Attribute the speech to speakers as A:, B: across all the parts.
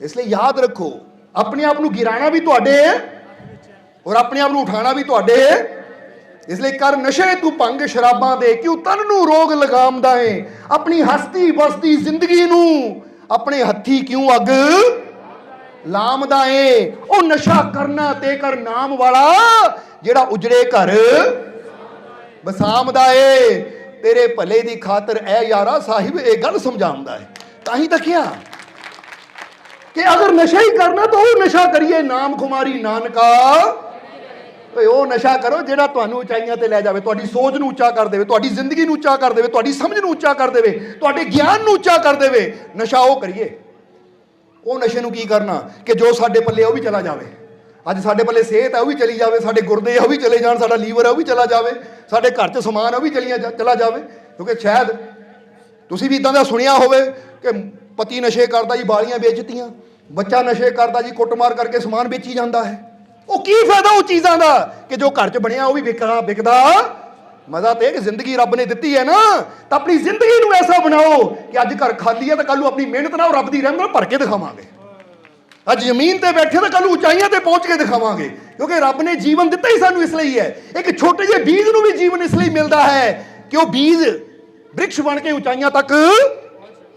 A: ਇਸ ਲਈ ਯਾਦ ਰੱਖੋ, ਆਪਣੇ ਆਪ ਨੂੰ ਗਿਰਾਣਾ ਵੀ ਤੁਹਾਡੇ ਔਰ ਆਪਣੇ ਆਪ ਨੂੰ ਉਠਾਣਾ ਵੀ ਤੁਹਾਡੇ ਇਸ ਲਈ ਕਰ ਨਸ਼ੇ ਤੂੰ ਭੰਗ ਸ਼ਰਾਬਾਂ ਦੇ ਕਿਉਂ ਤਨ ਨੂੰ ਰੋਗ ਲਗਾਮਦਾ ਏ? ਆਪਣੀ ਹਸਤੀ ਬਸਤੀ ਜ਼ਿੰਦਗੀ ਨੂੰ ਆਪਣੇ ਹੱਥੀ ਕਿਉਂ ਅੱਗ ਲਾਮਦਾ ਏ? ਉਹ ਨਸ਼ਾ ਕਰਨਾ ਤੇ ਕਰ ਨਾਮ ਵਾਲਾ ਜਿਹੜਾ ਉਜੜੇ ਘਰ ਬਸਾਮਦਾ ਏ। ਤੇਰੇ ਭਲੇ ਦੀ ਖਾਤਰ ਐ ਯਾਰਾ ਸਾਹਿਬ, ਇਹ ਗੱਲ ਸਮਝਾਉਂਦਾ ਏ ਤਾਂ ਹੀ ਤਾਂ ਕਿਹਾ। ਕਿ ਅਗਰ ਨਸ਼ਾ ਹੀ ਕਰਨਾ ਤਾਂ ਉਹ ਨਸ਼ਾ ਕਰੀਏ, ਨਾਮ ਖੁਮਾਰੀ ਨਾਨਕਾ। ਓਏ, ਉਹ ਨਸ਼ਾ ਕਰੋ ਜਿਹੜਾ ਤੁਹਾਨੂੰ ਉਚਾਈਆਂ ਤੇ ਲੈ ਜਾਵੇ, ਤੁਹਾਡੀ ਸੋਚ ਨੂੰ ਉੱਚਾ ਕਰ ਦੇਵੇ, ਤੁਹਾਡੀ ਜ਼ਿੰਦਗੀ ਨੂੰ ਉੱਚਾ ਕਰ ਦੇਵੇ, ਤੁਹਾਡੀ ਸਮਝ ਨੂੰ ਉੱਚਾ ਕਰ ਦੇਵੇ, ਤੁਹਾਡੇ ਗਿਆਨ ਨੂੰ ਉੱਚਾ ਕਰ ਦੇਵੇ, ਨਸ਼ਾ ਉਹ ਕਰੀਏ। ਉਹ ਨਸ਼ੇ ਨੂੰ ਕੀ ਕਰਨਾ? ਕਿ ਜੋ ਸਾਡੇ ਪੱਲੇ ਉਹ ਵੀ ਚਲਾ ਜਾਵੇ। ਅੱਜ ਸਾਡੇ ਪੱਲੇ ਸਿਹਤ ਹੈ ਉਹ ਵੀ ਚਲੀ ਜਾਵੇ, ਸਾਡੇ ਗੁਰਦੇ ਆ, ਉਹ ਵੀ ਚਲੇ ਜਾਣ, ਸਾਡਾ ਲੀਵਰ ਹੈ ਉਹ ਵੀ ਚਲਾ ਜਾਵੇ, ਸਾਡੇ ਘਰ 'ਚ ਸਮਾਨ ਹੈ ਉਹ ਵੀ ਚਲੀਆਂ ਜਾ- ਚਲਾ ਜਾਵੇ। ਕਿਉਂਕਿ ਸ਼ਾਇਦ ਤੁਸੀਂ ਵੀ ਇਦਾਂ ਦਾ ਸੁਣਿਆ ਹੋਵੇ ਕਿ ਪਤੀ ਨਸ਼ੇ ਕਰਦਾ ਜੀ ਬਾਲੀਆਂ ਵੇਚਤੀਆਂ। ਬੱਚਾ ਨਸ਼ੇ ਕਰਦਾ ਜੀ, ਕੁੱਟਮਾਰ ਕਰਕੇ ਸਮਾਨ ਵੇਚੀ ਜਾਂਦਾ ਹੈ। ਉਹ ਕੀ ਫਾਇਦਾ ਉਹ ਚੀਜ਼ਾਂ ਦਾ? ਕਿ ਜੋ ਘਰ 'ਚ ਬਣਿਆ, ਉਹ ਵੀ ਵਿਕਦਾ ਵਿਕਦਾ। ਮਜ਼ਾ ਤੇ ਕਿ ਜ਼ਿੰਦਗੀ ਰੱਬ ਨੇ ਦਿੱਤੀ ਹੈ ਨਾ। ਤਾਂ ਆਪਣੀ ਜ਼ਿੰਦਗੀ ਨੂੰ ਐਸਾ ਬਣਾਓ ਕਿ ਅੱਜ ਘਰ ਖਾਲੀ ਹੈ ਤਾਂ ਕੱਲ ਨੂੰ ਆਪਣੀ ਮਿਹਨਤ ਨਾਲ ਰੱਬ ਦੀ ਰਹਿਮਤ ਨਾਲ ਭਰ ਕੇ ਦਿਖਾਵਾਂਗੇ। ਅੱਜ ਜ਼ਮੀਨ ਤੇ ਬੈਠੇ ਤਾਂ ਕੱਲ ਉਚਾਈਆਂ ਤੇ ਪਹੁੰਚ ਕੇ ਦਿਖਾਵਾਂਗੇ। ਕਿਉਂਕਿ ਰੱਬ ਨੇ ਜੀਵਨ ਦਿੱਤਾ ਹੀ ਸਾਨੂੰ ਇਸ ਲਈ ਹੈ। ਇੱਕ ਛੋਟੇ ਜਿਹੇ ਬੀਜ ਨੂੰ ਵੀ ਜੀਵਨ ਇਸ ਲਈ ਮਿਲਦਾ ਹੈ ਕਿ ਉਹ ਬੀਜ ਬ੍ਰਿਕਸ਼ ਬਣ ਕੇ ਉਚਾਈਆਂ ਤੱਕ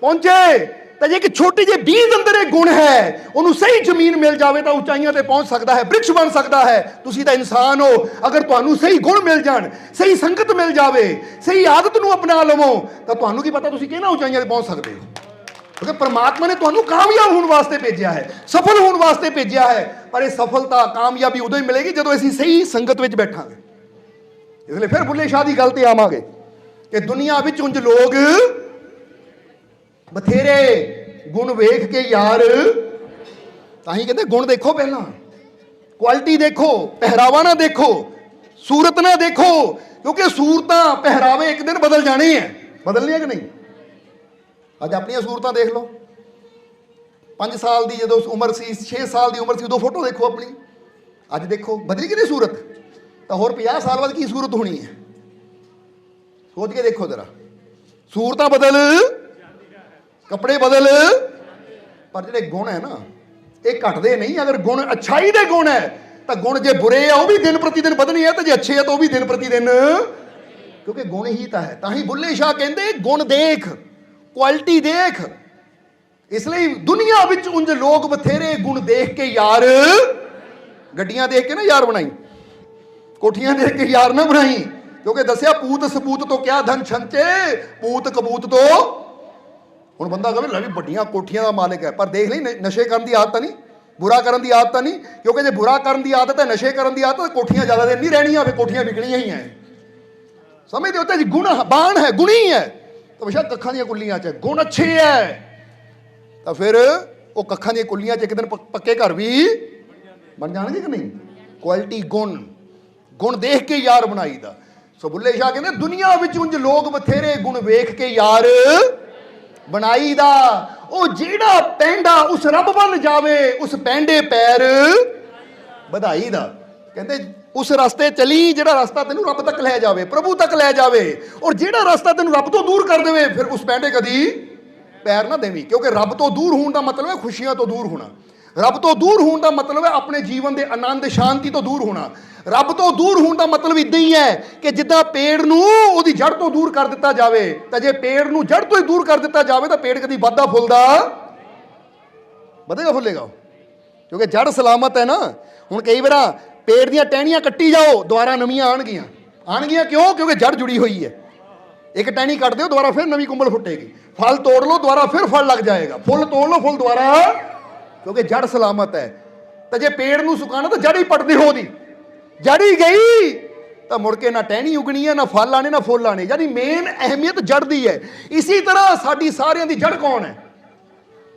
A: ਪਹੁੰਚੇ। ਤਾਂ ਜੇ ਇੱਕ ਛੋਟੇ ਜਿਹੇ ਬੀਜ ਅੰਦਰ ਇਹ ਗੁਣ ਹੈ, ਉਹਨੂੰ ਸਹੀ ਜ਼ਮੀਨ ਮਿਲ ਜਾਵੇ ਤਾਂ ਉਚਾਈਆਂ ਤੇ ਪਹੁੰਚ ਸਕਦਾ ਹੈ, ਬ੍ਰਿਕਸ਼ ਬਣ ਸਕਦਾ ਹੈ। ਤੁਸੀਂ ਤਾਂ ਇਨਸਾਨ ਹੋ। ਅਗਰ ਤੁਹਾਨੂੰ ਸਹੀ ਗੁਣ ਮਿਲ ਜਾਣ, ਸਹੀ ਸੰਗਤ ਮਿਲ ਜਾਵੇ, ਸਹੀ ਆਦਤ ਨੂੰ ਅਪਣਾ ਲਵੋ, ਤਾਂ ਤੁਹਾਨੂੰ ਕੀ ਪਤਾ ਤੁਸੀਂ ਕਿਹਨਾਂ ਉਚਾਈਆਂ ਤੇ ਪਹੁੰਚ ਸਕਦੇ ਹੋ? ਕਿਉਂਕਿ ਪਰਮਾਤਮਾ ਨੇ ਤੁਹਾਨੂੰ ਕਾਮਯਾਬ ਹੋਣ ਵਾਸਤੇ ਭੇਜਿਆ ਹੈ, ਸਫਲ ਹੋਣ ਵਾਸਤੇ ਭੇਜਿਆ ਹੈ, ਪਰ ਇਹ ਸਫਲਤਾ, ਕਾਮਯਾਬੀ ਉਦੋਂ ਹੀ ਮਿਲੇਗੀ ਜਦੋਂ ਅਸੀਂ ਸਹੀ ਸੰਗਤ ਵਿੱਚ ਬੈਠਾਂਗੇ। ਇਸ ਲਈ ਫਿਰ ਬੁੱਲੇ ਸ਼ਾਹ ਦੀ ਗੱਲ ਤੇ ਆਵਾਂਗੇ ਕਿ ਦੁਨੀਆ ਵਿੱਚ ਉਂਝ ਲੋਕ ਬਥੇਰੇ ਗੁਣ ਵੇਖ ਕੇ ਯਾਰ। ਤਾਂ ਹੀ ਕਹਿੰਦੇ ਗੁਣ ਦੇਖੋ ਪਹਿਲਾਂ। ਕੁਆਲਿਟੀ ਦੇਖੋ, ਪਹਿਰਾਵਾ ਨਾ ਦੇਖੋ, ਸੂਰਤ ਨਾ ਦੇਖੋ, ਕਿਉਂਕਿ ਸੂਰਤਾਂ ਪਹਿਰਾਵੇ ਇੱਕ ਦਿਨ ਬਦਲ ਜਾਣੇ ਹੈ ਬਦਲਣੀਆਂ ਕਿ ਨਹੀਂ? ਅੱਜ ਆਪਣੀਆਂ ਸੂਰਤਾਂ ਦੇਖ ਲਓ। 5 ਸਾਲ ਦੀ ਜਦੋਂ ਉਮਰ ਸੀ 6 ਸਾਲ ਦੀ ਉਮਰ ਸੀ, ਉਦੋਂ ਫੋਟੋ ਦੇਖੋ ਆਪਣੀ। ਅੱਜ ਦੇਖੋ, ਬਦਲੀ ਕਿਹਦੀ ਸੂਰਤ? ਤਾਂ ਹੋਰ 50 ਸਾਲ ਬਾਅਦ ਕੀ ਸੂਰਤ ਹੋਣੀ ਹੈ ਸੋਚ ਕੇ ਦੇਖੋ ਜਰਾ। ਸੂਰਤਾਂ ਬਦਲ ਕੱਪੜੇ ਬਦਲ। ਪਰ ਜਿਹੜੇ ਗੁਣ ਹੈ ਨਾ, ਇਹ ਘਟਦੇ ਨਹੀਂ। ਅਗਰ ਗੁਣ ਅੱਛਾਈ ਦੇ ਗੁਣ ਹੈ, ਤਾਂ ਗੁਣ ਜੇ ਬੁਰੇ ਆ, ਉਹ ਵੀ ਦਿਨ ਪ੍ਰਤੀ ਦਿਨ ਵਧਣੇ ਆ ਤੇ ਜੇ ਅੱਛੇ ਆ, ਤਾਂ ਉਹ ਵੀ ਦਿਨ ਪ੍ਰਤੀ ਦਿਨ ਕਿਉਂਕਿ ਗੁਣ ਹੀ ਤਾਂ ਹੈ। ਤਾਂ ਹੀ ਬੁੱਲੇ ਸ਼ਾਹ ਕਹਿੰਦੇ, ਗੁਣ ਦੇਖ, ਕੁਆਲਿਟੀ ਦੇਖ। ਇਸ ਲਈ ਦੁਨੀਆ ਵਿੱਚ ਉਂਝ ਲੋਕ ਬਥੇਰੇ ਗੁਣ ਦੇਖ ਕੇ ਯਾਰ। ਗੱਡੀਆਂ ਦੇਖ ਕੇ ਨਾ ਯਾਰ ਬਣਾਈ। ਕੋਠੀਆਂ ਦੇਖ ਕੇ ਯਾਰ ਨਾ ਬਣਾਈ। ਕਿਉਂਕਿ ਦੱਸਿਆ, ਪੂਤ ਸਪੂਤ ਤੋਂ ਕਿਆ ਧਨ ਛੰਚੇ? ਪੂਤ ਕਬੂਤ ਤੋਂ ਹੁਣ ਬੰਦਾ ਕਹੇ ਲੈ ਵੀ ਵੱਡੀਆਂ ਕੋਠੀਆਂ ਦਾ ਮਾਲਕ ਹੈ, ਪਰ ਦੇਖ ਲਈ ਨਸ਼ੇ ਕਰਨ ਦੀ ਆਦਤ ਤਾਂ ਨਹੀਂ, ਬੁਰਾ ਕਰਨ ਦੀ ਆਦਤ ਤਾਂ ਨਹੀਂ, ਕਿਉਂਕਿ ਜੇ ਬੁਰਾ ਕਰਨ ਦੀ ਆਦਤ ਹੈ, ਨਸ਼ੇ ਕਰਨ ਦੀ ਆਦਤ ਕੋਠੀਆਂ ਜ਼ਿਆਦਾ ਦਿਨ ਨਹੀਂ ਰਹਿਣੀਆਂ ਵੇ ਕੋਠੀਆਂ ਵਿਕਣੀਆਂ ਹੀ ਹੈ। ਸਮਝਦੇ ਹੋ ਜੀ, ਗੁਣ ਬਾਣ ਹੈ, ਗੁਣੀ ਹੈ, ਤਾਂ ਬੇਸ਼ੱਕ ਕੱਖਾਂ ਦੀਆਂ ਕੁੱਲੀਆਂ 'ਚ ਗੁਣ ਅੱਛੇ ਹੈ। ਤਾਂ ਫਿਰ ਉਹ ਕੱਖਾਂ ਦੀਆਂ ਕੁੱਲੀਆਂ 'ਚ ਇੱਕ ਦਿਨ ਪੱਕੇ ਘਰ ਵੀ ਬਣ ਜਾਣਗੇ ਕਿ ਨਹੀਂ? ਕੁਆਲਿਟੀ ਗੁਣ ਗੁਣ ਦੇਖ ਕੇ ਯਾਰ ਬਣਾਈਦਾ। ਸੋ ਬੁੱਲੇ ਸ਼ਾਹ ਕਹਿੰਦੇ, ਦੁਨੀਆ ਵਿੱਚ ਉਂਝ ਲੋਕ ਬਥੇਰੇ ਗੁਣ ਵੇਖ ਕੇ ਯਾਰ ਬਣਾਈ ਦਾ, ਉਹ ਜਿਹੜਾ ਪੈਂਡਾ ਉਸ ਰੱਬ ਵੱਲ ਜਾਵੇ, ਉਸ ਪੈਂਡੇ ਪੈਰ ਵਧਾਈ ਦਾ। ਕਹਿੰਦੇ, ਉਸ ਰਸਤੇ ਚਲੀ, ਜਿਹੜਾ ਰਸਤਾ ਤੈਨੂੰ ਰੱਬ ਤੱਕ ਲੈ ਜਾਵੇ, ਪ੍ਰਭੂ ਤੱਕ ਲੈ ਜਾਵੇ, ਔਰ ਜਿਹੜਾ ਰਸਤਾ ਤੈਨੂੰ ਰੱਬ ਤੋਂ ਦੂਰ ਕਰ ਦੇਵੇ, ਫਿਰ ਉਸ ਪੈਂਡੇ ਕਦੀ ਪੈਰ ਨਾ ਦੇਵੀਂ। ਕਿਉਂਕਿ ਰੱਬ ਤੋਂ ਦੂਰ ਹੋਣ ਦਾ ਮਤਲਬ ਹੈ ਖੁਸ਼ੀਆਂ ਤੋਂ ਦੂਰ ਹੋਣਾ। ਰੱਬ ਤੋਂ ਦੂਰ ਹੋਣ ਦਾ ਮਤਲਬ ਹੈ ਆਪਣੇ ਜੀਵਨ ਦੇ ਆਨੰਦ ਸ਼ਾਂਤੀ ਤੋਂ ਦੂਰ ਹੋਣਾ। ਰੱਬ ਤੋਂ ਦੂਰ ਹੋਣ ਦਾ ਮਤਲਬ ਇਦਾਂ ਹੀ ਹੈ ਕਿ ਜਿੱਦਾਂ ਪੇੜ ਨੂੰ ਉਹਦੀ ਜੜ ਤੋਂ ਦੂਰ ਕਰ ਦਿੱਤਾ ਜਾਵੇ, ਤਾਂ ਜੇ ਪੇੜ ਨੂੰ ਜੜ ਤੋਂ ਹੀ ਦੂਰ ਕਰ ਦਿੱਤਾ ਜਾਵੇ, ਤਾਂ ਪੇੜ ਕਦੀ ਵੱਧਦਾ ਫੁੱਲਦਾ ਵਧੇਗਾ ਫੁੱਲੇਗਾ ਉਹ? ਕਿਉਂਕਿ ਜੜ ਸਲਾਮਤ ਹੈ ਨਾ। ਹੁਣ ਕਈ ਵਾਰ ਪੇੜ ਦੀਆਂ ਟਹਿਣੀਆਂ ਕੱਟੀ ਜਾਓ, ਦੁਬਾਰਾ ਨਵੀਆਂ ਆਣਗੀਆਂ ਆਣਗੀਆਂ ਕਿਉਂ? ਕਿਉਂਕਿ ਜੜ ਜੁੜੀ ਹੋਈ ਹੈ। ਇੱਕ ਟਹਿਣੀ ਕੱਟ ਦਿਓ, ਦੁਬਾਰਾ ਫਿਰ ਨਵੀਂ ਕੁੰਬਲ ਫੁੱਟੇਗੀ। ਫਲ ਤੋੜ ਲਓ, ਦੁਬਾਰਾ ਫਿਰ ਫਲ ਲੱਗ ਜਾਏਗਾ। ਫੁੱਲ ਤੋੜ ਲਓ, ਫੁੱਲ ਦੁਬਾਰਾ ਕਿਉਂਕਿ ਜੜ ਸਲਾਮਤ ਹੈ। ਤਾਂ ਜੇ ਪੇੜ ਨੂੰ ਸੁਕਾਣਾ ਤਾਂ ਜੜ ਹੀ ਪੱਟਦੇ ਹੋ ਜੜ ਹੀ ਗਈ, ਤਾਂ ਮੁੜ ਕੇ ਨਾ ਟਹਿਣੀ ਉਗਣੀ ਹੈ ਨਾ ਫਲ ਆਣੇ ਨਾ ਫੁੱਲ ਆਣੇ ਯਾਨੀ ਮੇਨ ਅਹਿਮੀਅਤ ਜੜ ਦੀ ਹੈ। ਇਸੇ ਤਰ੍ਹਾਂ ਸਾਡੀ ਸਾਰਿਆਂ ਦੀ ਜੜ ਕੌਣ ਹੈ?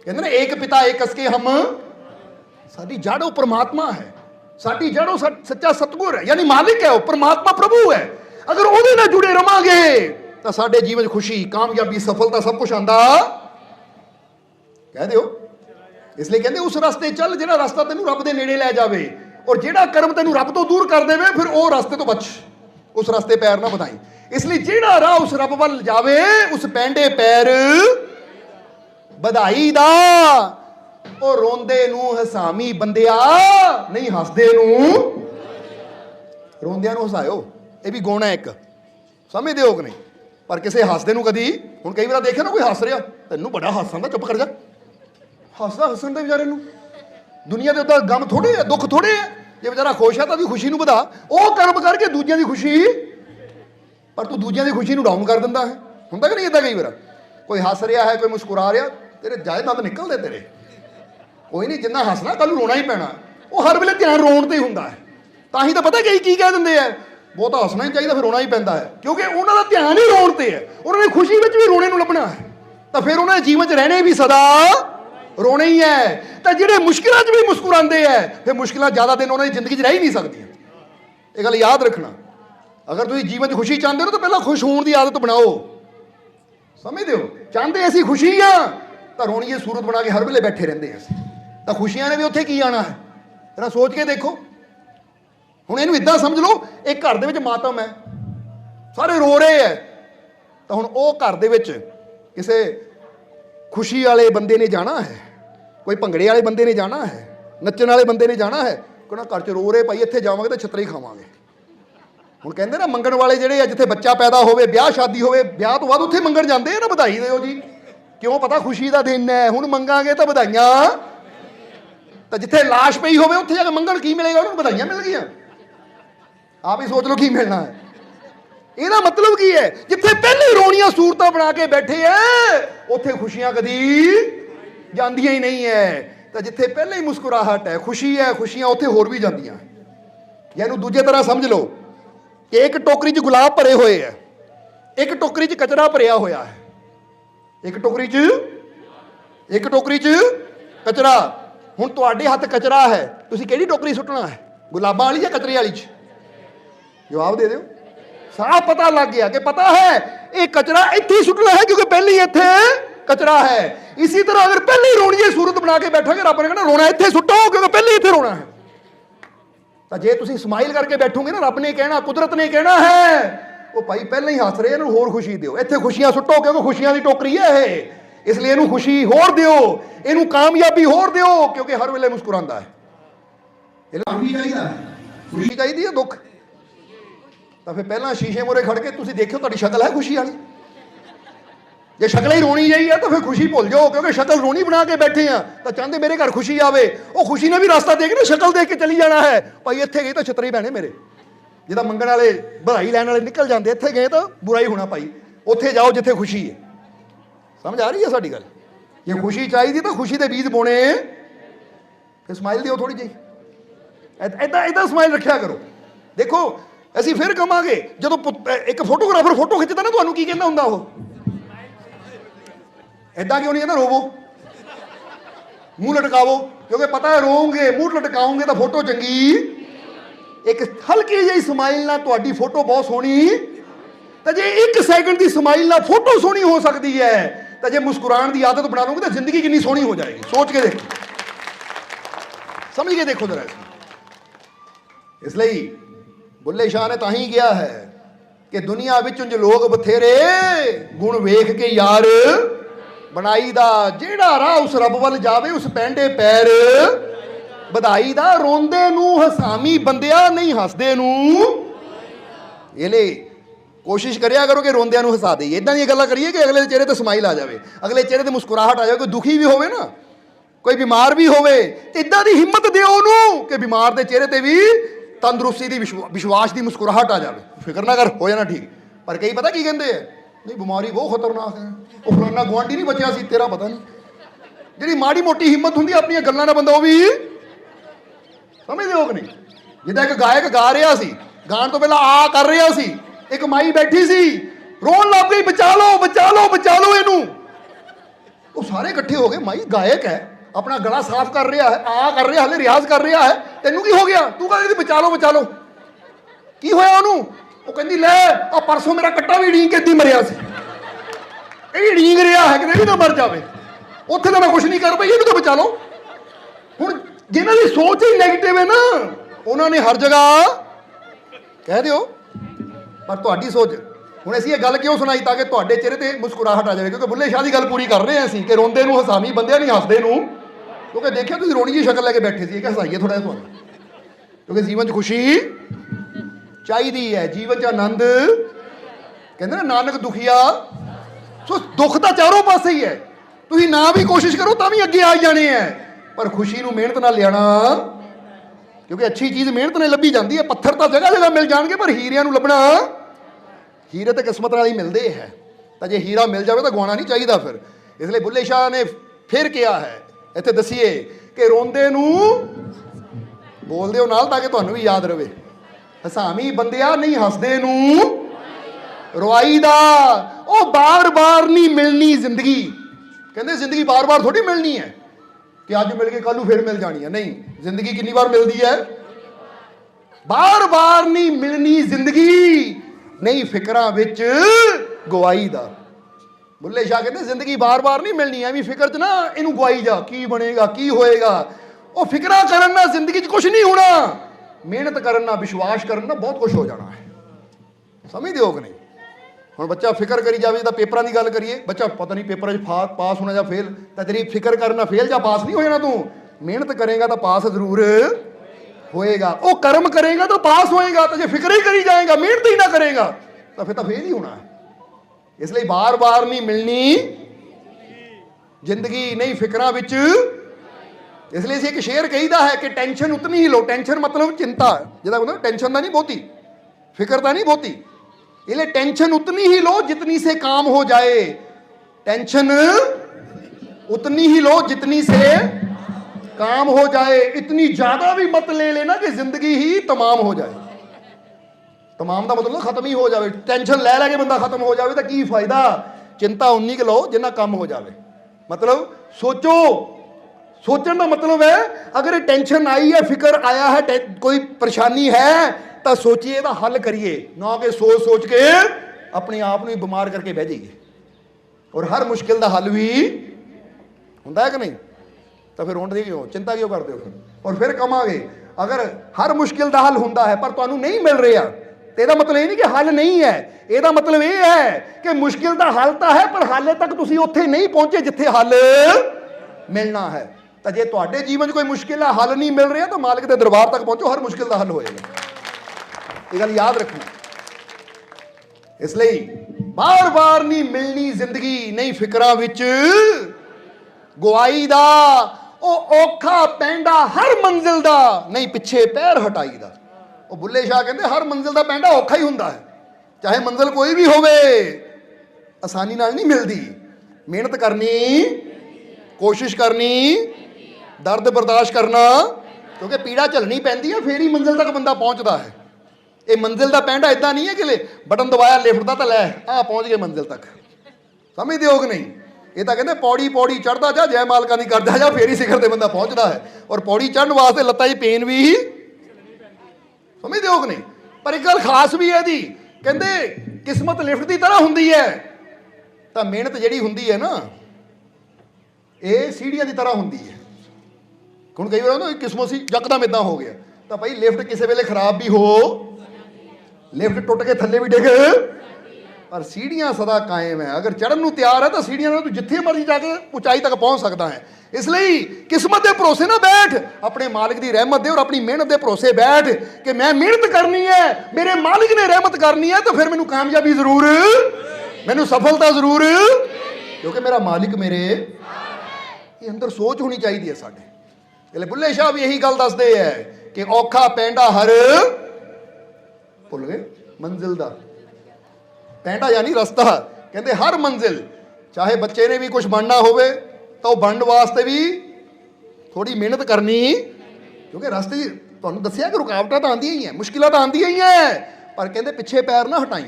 A: ਕਹਿੰਦੇ ਨੇ ਏਕ ਪਿਤਾ ਏਕ ਅਸਕੇ ਹਮ। ਸਾਡੀ ਜੜ ਉਹ ਪ੍ਰਮਾਤਮਾ ਹੈ। ਸਾਡੀ ਜੜ ਉਹ ਸੱਚਾ ਸਤਗੁਰ ਹੈ। ਯਾਨੀ ਮਾਲਿਕ ਹੈ ਉਹ, ਪ੍ਰਮਾਤਮਾ ਪ੍ਰਭੂ ਹੈ। ਅਗਰ ਉਹਦੇ ਨਾਲ ਜੁੜੇ ਰਵਾਂਗੇ, ਤਾਂ ਸਾਡੇ ਜੀਵਨ 'ਚ ਖੁਸ਼ੀ, ਕਾਮਯਾਬੀ, ਸਫਲਤਾ ਸਭ ਕੁਝ ਆਂਦਾ ਕਹਿ ਦਿਓ। ਇਸ ਲਈ ਕਹਿੰਦੇ, ਉਸ ਰਸਤੇ ਚੱਲ ਜਿਹੜਾ ਰਸਤਾ ਤੈਨੂੰ ਰੱਬ ਦੇ ਨੇੜੇ ਲੈ ਜਾਵੇ ਔਰ ਜਿਹੜਾ ਕਰਮ ਤੈਨੂੰ ਰੱਬ ਤੋਂ ਦੂਰ ਕਰ ਦੇਵੇ, ਫਿਰ ਉਹ ਰਸਤੇ ਤੋਂ ਬਚ। ਉਸ ਰਸਤੇ ਪੈਰ ਨਾ ਵਧਾਈ। ਇਸ ਲਈ ਜਿਹੜਾ ਰਾਹ ਉਸ ਰੱਬ ਵੱਲ ਜਾਵੇ, ਉਸ ਪੈਂਡੇ ਪੈਰ ਵਧਾਈ ਦਾ। ਉਹ ਰੋਂਦੇ ਨੂੰ ਹਸਾਮੀ ਬੰਦਿਆ, ਨਹੀਂ ਹੱਸਦੇ ਨੂੰ। ਰੋਂਦਿਆਂ ਨੂੰ ਹਸਾਇਓ। ਇਹ ਵੀ ਗੁਣ ਹੈ ਇੱਕ। ਸਮਝਦੇ ਹੋ ਕਿ ਨਹੀਂ? ਪਰ ਕਿਸੇ ਹੱਸਦੇ ਨੂੰ ਕਦੀ, ਹੁਣ ਕਈ ਵਾਰ ਦੇਖਿਆ ਨਾ ਕੋਈ ਹੱਸ ਰਿਹਾ, ਤੈਨੂੰ ਬੜਾ ਹਾਸਾ ਚੁੱਪ ਕਰ ਜਾ। ਹੱਸਦਾ ਹੱਸਣ ਦੇ ਵਿਚਾਰੇ ਨੂੰ। ਦੁਨੀਆ ਦੇ ਉੱਤੇ ਗਮ ਥੋੜੇ ਆ, ਦੁੱਖ ਥੋੜੇ ਆ। ਜੇ ਵਿਚਾਰਾ ਖੁਸ਼ ਆ ਤਾਂ ਉਹਦੀ ਖੁਸ਼ੀ ਨੂੰ ਵਧਾ। ਉਹ ਕਰਮ ਕਰਕੇ ਦੂਜਿਆਂ ਦੀ ਖੁਸ਼ੀ, ਪਰ ਤੂੰ ਦੂਜਿਆਂ ਦੀ ਖੁਸ਼ੀ ਨੂੰ ਡਾਊਨ ਕਰ ਦਿੰਦਾ ਹੈ। ਹੁੰਦਾ ਕਿ ਨਹੀਂ ਇਦਾਂ ਕਈ ਵਾਰ? ਕੋਈ ਹੱਸ ਰਿਹਾ ਹੈ, ਕੋਈ ਮੁਸਕਰਾ ਰਿਹਾ, ਤੇਰੇ ਜਾਇ ਦੰਦ ਨਿਕਲਦੇ ਤੇਰੇ। ਕੋਈ ਨਹੀਂ, ਜਿੰਨਾ ਹੱਸਣਾ ਕੱਲ ਰੋਣਾ ਹੀ ਪੈਣਾ। ਉਹ ਹਰ ਵੇਲੇ ਧਿਆਨ ਰੋਣ ਤੇ ਹੀ ਹੁੰਦਾ ਹੈ। ਤਾਂ ਹੀ ਤਾਂ ਪਤਾ ਕਈ ਕੀ ਕਹਿ ਦਿੰਦੇ ਆ। ਬਹੁਤਾ ਹੱਸਣਾ ਹੀ ਚਾਹੀਦਾ, ਫਿਰ ਰੋਣਾ ਹੀ ਪੈਂਦਾ ਹੈ। ਕਿਉਂਕਿ ਉਹਨਾਂ ਦਾ ਧਿਆਨ ਹੀ ਰੋਣ ਤੇ ਹੈ। ਉਹਨਾਂ ਨੇ ਖੁਸ਼ੀ ਵਿੱਚ ਵੀ ਰੋਣੇ ਨੂੰ ਲੱਭਣਾ ਹੈ। ਤਾਂ ਫਿਰ ਉਹਨਾਂ ਦੇ ਜੀਵਨ 'ਚ ਰਹਿਣੇ ਵੀ ਸਦਾ ਰੋਣੇ ਹੀ ਹੈ। ਤਾਂ ਜਿਹੜੇ ਮੁਸ਼ਕਿਲਾਂ 'ਚ ਵੀ ਮੁਸਕਰਾਉਂਦੇ ਆ ਫਿਰ ਮੁਸ਼ਕਿਲਾਂ ਜ਼ਿਆਦਾ ਦਿਨ ਉਹਨਾਂ ਦੀ ਜ਼ਿੰਦਗੀ 'ਚ ਰਹਿ ਹੀ ਨਹੀਂ ਸਕਦੀਆਂ। ਇਹ ਗੱਲ ਯਾਦ ਰੱਖਣਾ। ਅਗਰ ਤੁਸੀਂ ਜੀਵਨ 'ਚ ਖੁਸ਼ੀ ਚਾਹੁੰਦੇ ਹੋ, ਤਾਂ ਪਹਿਲਾਂ ਖੁਸ਼ ਹੋਣ ਦੀ ਆਦਤ ਬਣਾਓ। ਸਮਝਦੇ ਹੋ? ਚਾਹੁੰਦੇ ਅਸੀਂ ਖੁਸ਼ੀ ਆ, ਤਾਂ ਰੋਣੀਏ ਸੂਰਤ ਬਣਾ ਕੇ ਹਰ ਵੇਲੇ ਬੈਠੇ ਰਹਿੰਦੇ ਹਾਂ ਅਸੀਂ। ਤਾਂ ਖੁਸ਼ੀਆਂ ਨੇ ਵੀ ਉੱਥੇ ਕੀ ਆਣਾ ਹੈ? ਜਰਾ ਸੋਚ ਕੇ ਦੇਖੋ। ਹੁਣ ਇਹਨੂੰ ਇਦਾਂ ਸਮਝ ਲਓ ਇੱਕ ਘਰ ਦੇ ਵਿੱਚ ਮਾਤਮ ਹੈ। ਸਾਰੇ ਰੋ ਰਹੇ ਐ। ਤਾਂ ਹੁਣ ਉਹ ਘਰ ਦੇ ਵਿੱਚ ਕਿਸੇ ਖੁਸ਼ੀ ਵਾਲੇ ਬੰਦੇ ਨੇ ਜਾਣਾ ਹੈ। ਕੋਈ ਭੰਗੜੇ ਵਾਲੇ ਬੰਦੇ ਨੇ ਜਾਣਾ ਹੈ। ਨੱਚਣ ਵਾਲੇ ਬੰਦੇ ਨੇ ਜਾਣਾ ਹੈ। ਕਹਿੰਦਾ ਘਰ 'ਚ ਰੋ ਰਹੇ ਭਾਈ, ਇੱਥੇ ਜਾਵਾਂਗੇ ਤਾਂ ਛਤਰੀ ਖਾਵਾਂਗੇ। ਹੁਣ ਕਹਿੰਦੇ ਨਾ ਮੰਗਣ ਵਾਲੇ ਜਿਹੜੇ ਆ, ਜਿੱਥੇ ਬੱਚਾ ਪੈਦਾ ਹੋਵੇ, ਵਿਆਹ ਸ਼ਾਦੀ ਹੋਵੇ, ਵਿਆਹ ਤੋਂ ਬਾਅਦ ਉੱਥੇ ਮੰਗਣ ਜਾਂਦੇ ਆ ਨਾ ਵਧਾਈ ਦਿਓ ਜੀ। ਕਿਉਂ ਪਤਾ ਖੁਸ਼ੀ ਦਾ ਦਿਨ ਹੈ? ਹੁਣ ਮੰਗਾਂਗੇ ਤਾਂ ਵਧਾਈਆਂ। ਤਾਂ ਜਿੱਥੇ ਲਾਸ਼ ਪਈ ਹੋਵੇ, ਉੱਥੇ ਜਾ ਕੇ ਮੰਗਣ ਕੀ ਮਿਲੇਗਾ? ਉਹਨੂੰ ਵਧਾਈਆਂ ਮਿਲ ਗਈਆਂ। ਆਪ ਹੀ ਸੋਚ ਲਓ ਕੀ ਮਿਲਣਾ ਹੈ। ਇਹਦਾ ਮਤਲਬ ਕੀ ਹੈ? ਜਿੱਥੇ ਪਹਿਲੇ ਰੋਣੀਆਂ ਸੂਰਤਾਂ ਬਣਾ ਕੇ ਬੈਠੇ ਐ। ਉੱਥੇ ਖੁਸ਼ੀਆਂ ਕਦੀ ਜਾਂਦੀਆਂ ਹੀ ਨਹੀਂ ਹੈ ਤਾਂ ਜਿੱਥੇ ਪਹਿਲਾਂ ਹੀ ਮੁਸਕਰਾਹਟ ਹੈ ਖੁਸ਼ੀ ਹੈ ਖੁਸ਼ੀਆਂ ਉੱਥੇ ਹੋਰ ਵੀ ਜਾਂਦੀਆਂ। ਜਾਂ ਇਹਨੂੰ ਦੂਜੇ ਤਰ੍ਹਾਂ ਸਮਝ ਲਓ ਕਿ ਇੱਕ ਟੋਕਰੀ 'ਚ ਗੁਲਾਬ ਭਰੇ ਹੋਏ ਹੈ ਇੱਕ ਟੋਕਰੀ 'ਚ ਕਚਰਾ ਭਰਿਆ ਹੋਇਆ ਹੈ ਇੱਕ ਟੋਕਰੀ 'ਚ, ਇੱਕ ਟੋਕਰੀ 'ਚ ਕਚਰਾ। ਹੁਣ ਤੁਹਾਡੇ ਹੱਥ ਕਚਰਾ ਹੈ, ਤੁਸੀਂ ਕਿਹੜੀ ਟੋਕਰੀ ਸੁੱਟਣਾ ਹੈ? ਗੁਲਾਬਾਂ ਵਾਲੀ ਜਾਂ ਕਚਰੇ ਵਾਲੀ 'ਚ? ਜਵਾਬ ਦੇ ਦਿਓ। ਸਾਫ਼ ਪਤਾ ਲੱਗ ਗਿਆ ਕਿ ਪਤਾ ਹੈ, ਇਹ ਕਚਰਾ ਇੱਥੇ ਸੁੱਟਣਾ ਹੈ, ਕਿਉਂਕਿ ਪਹਿਲੀ ਇੱਥੇ ਕਚਰਾ ਹੈ। ਇਸੇ ਤਰ੍ਹਾਂ ਅਗਰ ਪਹਿਲੀ ਰੋਣੀਏ ਸੂਰਤ ਬਣਾ ਕੇ ਬੈਠੋਗੇ, ਰੱਬ ਨੇ ਕਹਿਣਾ, ਰੋਣਾ ਇੱਥੇ ਸੁੱਟੋ, ਕਿਉਂਕਿ ਪਹਿਲੇ ਇੱਥੇ ਰੋਣਾ ਹੈ। ਤਾਂ ਜੇ ਤੁਸੀਂ ਸਮਾਈਲ ਕਰਕੇ ਬੈਠੋਗੇ ਨਾ, ਰੱਬ ਨੇ ਕਹਿਣਾ, ਕੁਦਰਤ ਨੇ ਕਹਿਣਾ ਹੈ, ਉਹ ਭਾਈ ਪਹਿਲਾਂ ਹੀ ਹੱਸ ਰਹੇ ਇਹਨੂੰ ਹੋਰ ਖੁਸ਼ੀ ਦਿਓ। ਇੱਥੇ ਖੁਸ਼ੀਆਂ ਸੁੱਟੋ, ਕਿਉਂਕਿ ਖੁਸ਼ੀਆਂ ਦੀ ਟੋਕਰੀ ਹੈ ਇਹ। ਇਸ ਲਈ ਇਹਨੂੰ ਖੁਸ਼ੀ ਹੋਰ ਦਿਓ, ਇਹਨੂੰ ਕਾਮਯਾਬੀ ਹੋਰ ਦਿਓ, ਕਿਉਂਕਿ ਹਰ ਵੇਲੇ ਮੁਸਕਰਾਉਂਦਾ ਹੈ। ਇਹਨੂੰ ਖੁਸ਼ੀ ਚਾਹੀਦਾ ਖੁਸ਼ੀ ਚਾਹੀਦੀ ਹੈ, ਦੁੱਖ। ਤਾਂ ਫਿਰ ਪਹਿਲਾਂ ਸ਼ੀਸ਼ੇ ਮੂਹਰੇ ਖੜ ਕੇ ਤੁਸੀਂ ਦੇਖਿਓ ਤੁਹਾਡੀ ਸ਼ਕਲ ਹੈ ਖੁਸ਼ੀ ਵਾਲੀ। ਜੇ ਸ਼ਕਲ ਹੀ ਰੋਣੀ ਜਾਈ ਹੈ ਤਾਂ ਫਿਰ ਖੁਸ਼ੀ ਭੁੱਲ ਜਾਓ, ਕਿਉਂਕਿ ਸ਼ਕਲ ਰੋਣੀ ਬਣਾ ਕੇ ਬੈਠੇ ਆ। ਤਾਂ ਚਾਹੁੰਦੇ ਮੇਰੇ ਘਰ ਖੁਸ਼ੀ ਆਵੇ। ਉਹ ਖੁਸ਼ੀ ਨੇ ਵੀ ਰਸਤਾ ਦੇਖ ਕੇ ਸ਼ਕਲ ਦੇਖ ਕੇ ਚਲੀ ਜਾਣਾ ਹੈ। ਭਾਈ ਇੱਥੇ ਗਏ ਤਾਂ ਛਤਰੀ ਪੈਣੇ ਮੇਰੇ। ਜਿਹਦਾ ਮੰਗਣ ਵਾਲੇ ਵਧਾਈ ਲੈਣ ਵਾਲੇ ਨਿਕਲ ਜਾਂਦੇ, ਇੱਥੇ ਗਏ ਤਾਂ ਬੁਰਾ ਹੀ ਹੋਣਾ ਭਾਈ। ਉੱਥੇ ਜਾਓ ਜਿੱਥੇ ਖੁਸ਼ੀ ਹੈ। ਸਮਝ ਆ ਰਹੀ ਹੈ ਸਾਡੀ ਗੱਲ? ਜੇ ਖੁਸ਼ੀ ਚਾਹੀਦੀ ਤਾਂ ਖੁਸ਼ੀ ਦੇ ਬੀਜ ਬੋਣੇ। ਫਿਰ ਸਮਾਈਲ ਦਿਓ ਥੋੜੀ ਜਿਹੀ। ਐਦਾਂ ਐਦਾਂ ਸਮਾਈਲ ਰੱਖਿਆ ਕਰੋ। ਦੇਖੋ ਅਸੀਂ ਫਿਰ ਕਵਾਂਗੇ, ਜਦੋਂ ਇੱਕ ਫੋਟੋਗ੍ਰਾਫਰ ਫੋਟੋ ਖਿੱਚਦਾ ਨਾ ਤੁਹਾਨੂੰ, ਕੀ ਕਹਿੰਦਾ ਹੁੰਦਾ ਉਹ? ਐਦਾਂ ਕਿਉਂ ਨਹੀਂ ਕਹਿੰਦਾ, ਰੋਵੋ। ਮੂੰਹ ਲਟਕਾਵੋ, ਕਿਉਂਕਿ ਪਤਾ ਹੈ ਰੋਵੋਗੇ, ਮੂੰਹ ਲਟਕਾਓਗੇ ਤਾਂ ਫੋਟੋ ਚੰਗੀ। ਇੱਕ ਹਲਕੀ ਜਿਹੀ ਸਮਾਈਲ ਨਾਲ ਤੁਹਾਡੀ ਫੋਟੋ ਬਹੁਤ ਸੋਹਣੀ। ਤਾਂ ਜੇ ਇੱਕ ਸੈਕਿੰਡ ਦੀ ਸਮਾਈਲ ਨਾਲ ਫੋਟੋ ਸੋਹਣੀ ਹੋ ਸਕਦੀ ਹੈ, ਤਾਂ ਜੇ ਮੁਸਕਰਾਉਣ ਦੀ ਆਦਤ ਬਣਾ ਲਓਗੇ ਤਾਂ ਜ਼ਿੰਦਗੀ ਕਿੰਨੀ ਸੋਹਣੀ ਹੋ ਜਾਏਗੀ। ਸੋਚ ਕੇ ਦੇਖੋ। ਸਮਝ ਕੇ ਦੇਖੋ ਜਰਾ ਇਸ ਲਈ ਬੁੱਲੇ ਸ਼ਾਹ ਨੇ ਤਾਂ ਹੀ ਕਿਹਾ ਹੈ ਕਿ ਦੁਨੀਆ ਵਿੱਚ ਉਂਝ ਲੋਕ ਬਥੇਰੇ ਗੁਣ ਵੇਖ ਕੇ ਯਾਰ ਬਣਾਈ ਦਾ, ਜਿਹੜਾ ਰਾਹ ਉਸ ਰੱਬ ਵੱਲ ਜਾਵੇ, ਉਸ ਪੈਂਡੇ ਪੈਰ ਵਧਾਈ ਦਾ, ਰੋਂਦੇ ਨੂੰ ਹਸਾਮੀ, ਬੰਦਿਆ ਨਹੀਂ ਹੱਸਦੇ ਨੂੰ। ਇਹ ਕੋਸ਼ਿਸ਼ ਕਰਿਆ ਕਰੋ ਕਿ ਰੋਂਦਿਆਂ ਨੂੰ ਹਸਾ ਦੇਈਏ। ਇਦਾਂ ਦੀਆਂ ਗੱਲਾਂ ਕਰੀਏ ਕਿ ਅਗਲੇ ਦੇ ਚਿਹਰੇ ਤੇ ਸਮਾਈਲ ਆ ਜਾਵੇ। ਅਗਲੇ ਚਿਹਰੇ ਤੇ ਮੁਸਕਰਾਹਟ ਆ ਜਾਵੇ, ਕੋਈ ਦੁਖੀ ਵੀ ਹੋਵੇ ਨਾ, ਕੋਈ ਬਿਮਾਰ ਵੀ ਹੋਵੇ, ਤੇ ਇਦਾਂ ਦੀ ਹਿੰਮਤ ਦਿਓ ਉਹਨੂੰ ਕਿ ਬਿਮਾਰ ਦੇ ਚਿਹਰੇ ਤੇ ਵੀ ਤੰਦਰੁਸਤੀ ਦੀ ਵਿਸ਼ਵਾ- ਵਿਸ਼ਵਾਸ ਦੀ ਮੁਸਕਰਾਹਟ ਆ ਜਾਵੇ। ਫਿਕਰ ਨਾ ਕਰ, ਹੋ ਜਾਣਾ ਠੀਕ। ਪਰ ਕਈ ਪਤਾ ਕੀ ਕਹਿੰਦੇ ਆ? ਨਹੀਂ, ਬਿਮਾਰੀ ਬਹੁਤ ਖਤਰਨਾਕ ਹੈ। ਉਹ ਫਲਾਨਾ ਗੁਆਂਢੀ ਨਹੀਂ ਬਚਿਆ ਸੀ, ਤੇਰਾ ਪਤਾ ਨਹੀਂ। ਜਿਹੜੀ ਮਾੜੀ ਮੋਟੀ ਹਿੰਮਤ ਹੁੰਦੀ ਆਪਣੀਆਂ ਗੱਲਾਂ ਨਾਲ ਬੰਦਾ ਉਹ ਵੀ ਸਮਝਦੇ ਹੋ ਕਿ ਨਹੀਂ? ਜਿੱਦਾਂ ਇੱਕ ਗਾਇਕ ਗਾ ਰਿਹਾ ਸੀ, ਗਾਣ ਤੋਂ ਪਹਿਲਾਂ ਆ ਕਰ ਰਿਹਾ ਸੀ, ਇੱਕ ਮਾਈ ਬੈਠੀ ਸੀ, ਰੋਣ ਲੱਗ ਗਈ, ਬਚਾ ਲਓ ਬਚਾ ਲਓ ਬਚਾ ਲਓ ਇਹਨੂੰ। ਉਹ ਸਾਰੇ ਇਕੱਠੇ ਹੋ ਗਏ ਮਾਈ ਗਾਇਕ ਹੈ, ਆਪਣਾ ਗਲਾ ਸਾਫ਼ ਕਰ ਰਿਹਾ ਹੈ, ਆ ਕਰ ਰਿਹਾ, ਹਲੇ ਰਿਆਜ਼ ਕਰ ਰਿਹਾ ਹੈ। ਤੈਨੂੰ ਕੀ ਹੋ ਗਿਆ? ਤੂੰ ਕਹਿੰਦੀ ਬਚਾ ਲਓ ਬਚਾ ਲਓ। ਕੀ ਹੋਇਆ ਉਹਨੂੰ? ਉਹ ਕਹਿੰਦੀ, ਲੈ ਆ ਪਰਸੋਂ ਮੇਰਾ ਕੱਟਾ ਵੀ ਢੀਂਗ ਕੇ ਮਰਿਆ ਸੀ। ਇਹ ਢੀਂਗ ਰਿਹਾ ਹੈ ਕਿ ਵੀ ਨਾ ਮਰ ਜਾਵੇ। ਉੱਥੇ ਤਾਂ ਮੈਂ ਕੁਝ ਨਹੀਂ ਕਰ ਪਈ, ਇਹਨੂੰ ਤਾਂ ਬਚਾ ਲਓ। ਹੁਣ ਜਿਨ੍ਹਾਂ ਦੀ ਸੋਚ ਹੀ 네ਗੇਟਿਵ ਹੈ ਨਾ, ਉਹਨਾਂ ਨੇ ਹਰ ਜਗ੍ਹਾ ਕਹਿ ਦਿਓ। ਪਰ ਤੁਹਾਡੀ ਸੋਚ, ਹੁਣ ਅਸੀਂ ਇਹ ਗੱਲ ਕਿਉਂ ਸੁਣਾਈ ਤਾਂ ਕਿ ਤੁਹਾਡੇ ਚਿਹਰੇ ਤੇ ਮੁਸਕਰਾਹਟ ਆ ਜਾਵੇ? ਕਿਉਂਕਿ ਬੁੱਲੇ ਸ਼ਾਹ ਦੀ ਗੱਲ ਪੂਰੀ ਕਰ ਰਹੇ ਹਾਂ ਅਸੀਂ ਕਿ ਰੋਂਦੇ ਨੂੰ ਹਸਾਮੀ ਬੰਦਿਆਂ ਨਹੀਂ ਹੱਸਦੇ ਨੂੰ। ਕਿਉਂਕਿ ਦੇਖਿਆ ਤੁਸੀਂ ਰੋਣੀ ਜਿਹੀ ਸ਼ਕਲ ਲੈ ਕੇ ਬੈਠੇ ਸੀ, ਇਹ ਕਿ ਹਸਾਈਏ ਥੋੜਾ ਜਿਹਾ ਤੁਹਾਨੂੰ? ਕਿਉਂਕਿ ਜੀਵਨ 'ਚ ਖੁਸ਼ੀ ਚਾਹੀਦੀ ਹੈ, ਜੀਵਨ 'ਚ ਆਨੰਦ। ਕਹਿੰਦੇ ਨਾ, ਨਾਨਕ ਦੁਖੀਆ। ਸੋ ਦੁੱਖ ਤਾਂ ਚਾਰੋਂ ਪਾਸੇ ਹੀ ਹੈ। ਤੁਸੀਂ ਨਾ ਵੀ ਕੋਸ਼ਿਸ਼ ਕਰੋ ਤਾਂ ਵੀ ਅੱਗੇ ਆ ਜਾਣੇ ਹੈ। ਪਰ ਖੁਸ਼ੀ ਨੂੰ ਮਿਹਨਤ ਨਾਲ ਲਿਆਣਾ ਕਿਉਂਕਿ ਅੱਛੀ ਚੀਜ਼ ਮਿਹਨਤ ਨਾਲ ਲੱਭੀ ਜਾਂਦੀ ਹੈ। ਪੱਥਰ ਤਾਂ ਜਗ੍ਹਾ ਜਗ੍ਹਾ ਮਿਲ ਜਾਣਗੇ, ਪਰ ਹੀਰਿਆਂ ਨੂੰ ਲੱਭਣਾ ਹੀਰੇ ਤਾਂ ਕਿਸਮਤ ਨਾਲ ਹੀ ਮਿਲਦੇ ਹੈ। ਤਾਂ ਜੇ ਹੀਰਾ ਮਿਲ ਜਾਵੇ ਤਾਂ ਗਵਾਉਣਾ ਨਹੀਂ ਚਾਹੀਦਾ ਫਿਰ। ਇਸ ਲਈ ਬੁੱਲੇ ਸ਼ਾਹ ਨੇ ਫਿਰ ਕਿਹਾ ਹੈ ਇੱਥੇ ਦਸੀਏ ਕਿ ਰੋਂਦੇ ਨੂੰ ਬੋਲਦੇ ਹੋ ਨਾਲ ਤਾਂ ਕਿ ਤੁਹਾਨੂੰ ਵੀ ਯਾਦ ਰਵੇ। ਹਸਾਮੀ ਬੰਦਿਆ ਨਹੀਂ ਹੱਸਦੇ ਨੂੰ। ਰਵਾਈ ਦਾ। ਉਹ ਬਾਰ-ਬਾਰ ਨਹੀਂ ਮਿਲਣੀ ਜ਼ਿੰਦਗੀ। ਕਹਿੰਦੇ ਜ਼ਿੰਦਗੀ ਬਾਰ-ਬਾਰ ਥੋੜੀ ਮਿਲਣੀ ਹੈ। ਕਿ ਅੱਜ ਮਿਲ ਕੇ ਕੱਲ ਨੂੰ ਫਿਰ ਮਿਲ ਜਾਣੀ ਹੈ। ਨਹੀਂ, ਜ਼ਿੰਦਗੀ ਕਿੰਨੀ ਵਾਰ ਮਿਲਦੀ ਹੈ? ਬਾਰ-ਬਾਰ ਨਹੀਂ ਮਿਲਣੀ ਜ਼ਿੰਦਗੀ। ਨਹੀਂ, ਫਿਕਰਾਂ ਵਿੱਚ ਗਵਾਈ ਦਾ। ਬੁੱਲੇ ਸ਼ਾਹ ਕਹਿੰਦੇ, ਜ਼ਿੰਦਗੀ ਬਾਰ-ਬਾਰ ਨਹੀਂ ਮਿਲਣੀ, ਐਵੇਂ ਫਿਕਰ 'ਚ ਨਾ ਇਹਨੂੰ ਗਵਾਈ ਜਾ, ਕੀ ਬਣੇਗਾ, ਕੀ ਹੋਏਗਾ। ਉਹ ਫਿਕਰਾਂ ਕਰਨ ਨਾਲ ਜ਼ਿੰਦਗੀ 'ਚ ਕੁਝ ਨਹੀਂ ਹੋਣਾ। ਮਿਹਨਤ ਕਰਨ ਨਾਲ, ਵਿਸ਼ਵਾਸ ਕਰਨ ਨਾਲ ਬਹੁਤ ਕੁਝ ਹੋ ਜਾਣਾ ਹੈ। ਸਮਝਦੇ ਹੋ ਕਿ ਨਹੀਂ? ਹੁਣ ਬੱਚਾ ਫਿਕਰ ਕਰੀ ਜਾਵੇ, ਤਾਂ ਪੇਪਰਾਂ ਦੀ ਗੱਲ ਕਰੀਏ। ਬੱਚਾ ਪਤਾ ਨਹੀਂ ਪੇਪਰਾਂ 'ਚ ਫਾ- ਪਾਸ ਹੋਣਾ ਜਾਂ ਫੇਲ, ਤਾਂ ਤੇਰੀ ਫਿਕਰ ਕਰਨਾ ਫੇਲ ਜਾਂ ਪਾਸ ਨਹੀਂ ਹੋ ਜਾਣਾ ਤੂੰ। ਮਿਹਨਤ ਕਰੇਗਾ ਤਾਂ ਪਾਸ ਜ਼ਰੂਰ ਹੋਏਗਾ। ਉਹ ਕਰਮ ਕਰੇਗਾ ਤਾਂ ਪਾਸ ਹੋਏਗਾ, ਤਾਂ ਜੇ ਫਿਕਰ ਹੀ ਕਰੀ ਜਾਏਗਾ, ਮਿਹਨਤ ਹੀ ਨਾ ਕਰੇਗਾ, ਤਾਂ ਫਿਰ ਤਾਂ ਫੇਲ ਹੀ ਹੋਣਾ ਹੈ। ਇਸ ਲਈ ਬਾਰ-ਬਾਰ ਨਹੀਂ ਮਿਲਣੀ ਜ਼ਿੰਦਗੀ ਨਹੀਂ ਫਿਕਰਾਂ ਵਿੱਚ ਇਸ ਲਈ ਅਸੀਂ ਇੱਕ ਸ਼ੇਰ ਕਹੀਦਾ ਹੈ ਕਿ ਟੈਨਸ਼ਨ ਉਤਨੀ ਹੀ ਲੋ ਟੈਨਸ਼ਨ ਮਤਲਬ ਚਿੰਤਾ ਜਿਹਦਾ ਮਤਲਬ ਟੈਨਸ਼ਨ ਦਾ ਨਹੀਂ ਬਹੁਤੀ ਫਿਕਰ ਦਾ ਨਹੀਂ ਬਹੁਤੀ ਇਹ ਲਈ ਟੈਨਸ਼ਨ ਉਤਨੀ ही लो जितनी से काम हो जाए टेंशन उतनी ही लो जितनी से काम हो जाए इतनी ज्यादा भी मत ले लेना कि जिंदगी ही तमाम हो जाए ਤਮਾਮ ਦਾ ਮਤਲਬ ਖਤਮ ਹੀ ਹੋ ਜਾਵੇ ਟੈਨਸ਼ਨ ਲੈ ਲੈ ਕੇ ਬੰਦਾ ਖਤਮ ਹੋ ਜਾਵੇ ਤਾਂ ਕੀ ਫਾਇਦਾ? ਚਿੰਤਾ ਉਨੀ ਕੁ ਲਓ ਜਿੰਨਾ ਕੰਮ ਹੋ ਜਾਵੇ। ਮਤਲਬ ਸੋਚੋ। ਸੋਚਣ ਦਾ ਮਤਲਬ ਹੈ, ਅਗਰ ਟੈਨਸ਼ਨ ਆਈ ਹੈ, ਫਿਕਰ ਆਇਆ ਹੈ, ਟੈ- ਕੋਈ ਪਰੇਸ਼ਾਨੀ ਹੈ, ਤਾਂ ਸੋਚੀਏ, ਇਹਦਾ ਹੱਲ ਕਰੀਏ। ਨਾ ਕਿ ਸੋਚ ਸੋਚ ਕੇ ਆਪਣੇ ਆਪ ਨੂੰ ਹੀ ਬਿਮਾਰ ਕਰਕੇ ਬਹਿ ਜਾਈਏ। ਔਰ ਹਰ ਮੁਸ਼ਕਿਲ ਦਾ ਹੱਲ ਵੀ ਹੁੰਦਾ ਹੈ ਕਿ ਨਹੀਂ? ਤਾਂ ਫਿਰ ਰੋਂਦੇ ਕਿਉਂ? ਚਿੰਤਾ ਕਿਉਂ ਕਰਦੇ ਹੋ ਫਿਰ? ਔਰ ਫਿਰ ਕਮਾਂਗੇ। ਅਗਰ ਹਰ ਮੁਸ਼ਕਿਲ ਦਾ ਹੱਲ ਹੁੰਦਾ ਹੈ, ਪਰ ਤੁਹਾਨੂੰ ਨਹੀਂ ਮਿਲ ਰਿਹਾ ਤੇ ਇਹਦਾ ਮਤਲਬ ਇਹ ਨਹੀਂ ਕਿ ਹੱਲ ਨਹੀਂ ਹੈ। ਇਹਦਾ ਮਤਲਬ ਇਹ ਹੈ ਕਿ ਮੁਸ਼ਕਿਲ ਦਾ ਹੱਲ ਤਾਂ ਹੈ, ਪਰ ਹਾਲੇ ਤੱਕ ਤੁਸੀਂ ਉੱਥੇ ਨਹੀਂ ਪਹੁੰਚੇ ਜਿੱਥੇ ਹੱਲ ਮਿਲਣਾ ਹੈ। ਤਾਂ ਜੇ ਤੁਹਾਡੇ ਜੀਵਨ 'ਚ ਕੋਈ ਮੁਸ਼ਕਿਲ ਹੈ ਹੱਲ ਨਹੀਂ ਮਿਲ ਰਿਹਾ, ਤਾਂ ਮਾਲਕ ਦੇ ਦਰਬਾਰ ਤੱਕ ਪਹੁੰਚੋ, ਹਰ ਮੁਸ਼ਕਿਲ ਦਾ ਹੱਲ ਹੋਏਗਾ। ਇਹ ਗੱਲ ਯਾਦ ਰੱਖਣਾ ਇਸ ਲਈ ਬਾਰ-ਬਾਰ ਨਹੀਂ ਮਿਲਣੀ ਜ਼ਿੰਦਗੀ, ਨਹੀਂ ਫਿਕਰਾਂ ਵਿੱਚ। ਗਵਾਈ ਦਾ, ਉਹ ਔਖਾ ਪੈਂਦਾ, ਹਰ ਮੰਜ਼ਿਲ ਦਾ, ਨਹੀਂ ਪਿੱਛੇ ਪੈਰ ਹਟਾਈ ਦਾ। ਉਹ ਬੁੱਲੇ ਸ਼ਾਹ ਕਹਿੰਦੇ, ਹਰ ਮੰਜ਼ਿਲ ਦਾ ਪੈਂਡਾ ਔਖਾ ਹੀ ਹੁੰਦਾ ਹੈ। ਚਾਹੇ ਮੰਜ਼ਿਲ ਕੋਈ ਵੀ ਹੋਵੇ, ਆਸਾਨੀ ਨਾਲ ਨਹੀਂ ਮਿਲਦੀ। ਮਿਹਨਤ ਕਰਨੀ, ਕੋਸ਼ਿਸ਼ ਕਰਨੀ, ਦਰਦ ਬਰਦਾਸ਼ਤ ਕਰਨਾ, ਕਿਉਂਕਿ ਪੀੜਾ ਝੱਲਣੀ ਪੈਂਦੀ ਹੈ ਫੇਰ ਹੀ ਮੰਜ਼ਿਲ ਤੱਕ ਬੰਦਾ ਪਹੁੰਚਦਾ ਹੈ। ਇਹ ਮੰਜ਼ਿਲ ਦਾ ਪੈਂਡਾ ਇਦਾਂ ਨਹੀਂ ਹੈ ਕਿ ਬਟਨ ਦਬਾਇਆ ਲਿਫਟ ਦਾ ਤਾਂ ਲੈ, ਆ ਪਹੁੰਚ ਗਏ ਮੰਜ਼ਿਲ ਤੱਕ। ਸਮਝਦੇ ਹੋ ਕਿ ਨਹੀਂ? ਇਹ ਤਾਂ ਕਹਿੰਦੇ ਪੌੜੀ ਪੌੜੀ ਚੜਦਾ ਜਾ, ਜੈ ਮਾਲਕਾਂ ਦੀ ਕਰਦਾ ਜਾ, ਫੇਰ ਹੀ ਸਿਖਰ ਤੇ ਬੰਦਾ ਪਹੁੰਚਦਾ ਹੈ। ਔਰ ਪੌੜੀ ਚੜਨ ਵਾਸਤੇ ਲੱਤਾਂ 'ਚ ਪੇਨ ਵੀ ਸਮਝਦੇ ਹੋ ਕਿ ਨਹੀਂ? ਪਰ ਇੱਕ ਗੱਲ ਖਾਸ ਵੀ ਹੈ ਇਹਦੀ। ਕਹਿੰਦੇ ਕਿਸਮਤ ਲਿਫਟ ਦੀ ਤਰ੍ਹਾਂ ਹੁੰਦੀ ਹੈ। ਤਾਂ ਮਿਹਨਤ ਜਿਹੜੀ ਹੁੰਦੀ ਹੈ ਨਾ, ਇਹ ਸੀੜੀਆਂ ਦੀ ਤਰ੍ਹਾਂ ਹੁੰਦੀ ਹੈ। ਹੁਣ ਕਈ ਵਾਰ ਹੁੰਦਾ ਕਿਸਮਤ ਸੀ ਯਕਦਮ ਇਦਾਂ ਹੋ ਗਿਆ। ਤਾਂ ਭਾਈ ਲਿਫਟ ਕਿਸੇ ਵੇਲੇ ਖਰਾਬ ਵੀ ਹੋ, ਲਿਫਟ ਟੁੱਟ ਕੇ ਥੱਲੇ ਵੀ ਡਿੱਗ। ਪਰ ਸੀੜੀਆਂ ਸਦਾ ਕਾਇਮ ਹੈ। ਅਗਰ ਚੜਨ ਨੂੰ ਤਿਆਰ ਹੈ ਤਾਂ ਸੀੜੀਆਂ ਨਾਲ ਤੂੰ ਜਿੱਥੇ ਮਰਜ਼ੀ ਜਾ ਕੇ ਉਚਾਈ ਤੱਕ ਪਹੁੰਚ ਸਕਦਾ ਹੈ। ਇਸ ਲਈ ਕਿਸਮਤ ਦੇ ਭਰੋਸੇ ਨਾ ਬੈਠ। ਆਪਣੇ ਮਾਲਿਕ ਦੀ ਰਹਿਮਤ ਦੇ ਔਰ ਆਪਣੀ ਮਿਹਨਤ ਦੇ ਭਰੋਸੇ ਬੈਠ ਕਿ ਮੈਂ ਮਿਹਨਤ ਕਰਨੀ ਹੈ, ਮੇਰੇ ਮਾਲਿਕ ਨੇ ਰਹਿਮਤ ਕਰਨੀ ਹੈ ਤਾਂ ਫਿਰ ਮੈਨੂੰ ਕਾਮਯਾਬੀ ਜ਼ਰੂਰ ਮੈਨੂੰ ਸਫਲਤਾ ਜ਼ਰੂਰ ਕਿਉਂਕਿ ਮੇਰਾ ਮਾਲਿਕ ਮੇਰੇ ਇਹ ਅੰਦਰ ਸੋਚ ਹੋਣੀ ਚਾਹੀਦੀ ਹੈ ਸਾਡੇ। ਇਹਲੇ ਬੁੱਲੇ ਸ਼ਾਹ ਵੀ ਇਹੀ ਗੱਲ ਦੱਸਦੇ ਹੈ ਕਿ ਔਖਾ ਪੈਂਡਾ ਹਰ ਭੁੱਲ ਗਏ? ਮੰਜ਼ਿਲ ਦਾ। ਪੈਂਡਾ ਯਾਨੀ ਰਸਤਾ। ਕਹਿੰਦੇ ਹਰ ਮੰਜ਼ਿਲ, ਚਾਹੇ ਬੱਚੇ ਨੇ ਵੀ ਕੁਝ ਬਣਨਾ ਹੋਵੇ, ਤਾਂ ਉਹ ਬਣਨ ਵਾਸਤੇ ਵੀ ਥੋੜੀ ਮਿਹਨਤ ਕਰਨੀ। ਕਿਉਂਕਿ ਰਸਤੇ ਤੁਹਾਨੂੰ ਦੱਸਿਆ ਕਿ ਰੁਕਾਵਟਾਂ ਤਾਂ ਆਉਂਦੀਆਂ ਹੀ ਹੈ, ਮੁਸ਼ਕਿਲਾਂ ਤਾਂ ਆਉਂਦੀਆਂ ਹੀ ਹੈ, ਪਰ ਕਹਿੰਦੇ ਪਿੱਛੇ ਪੈਰ ਨਾ ਹਟਾਈ।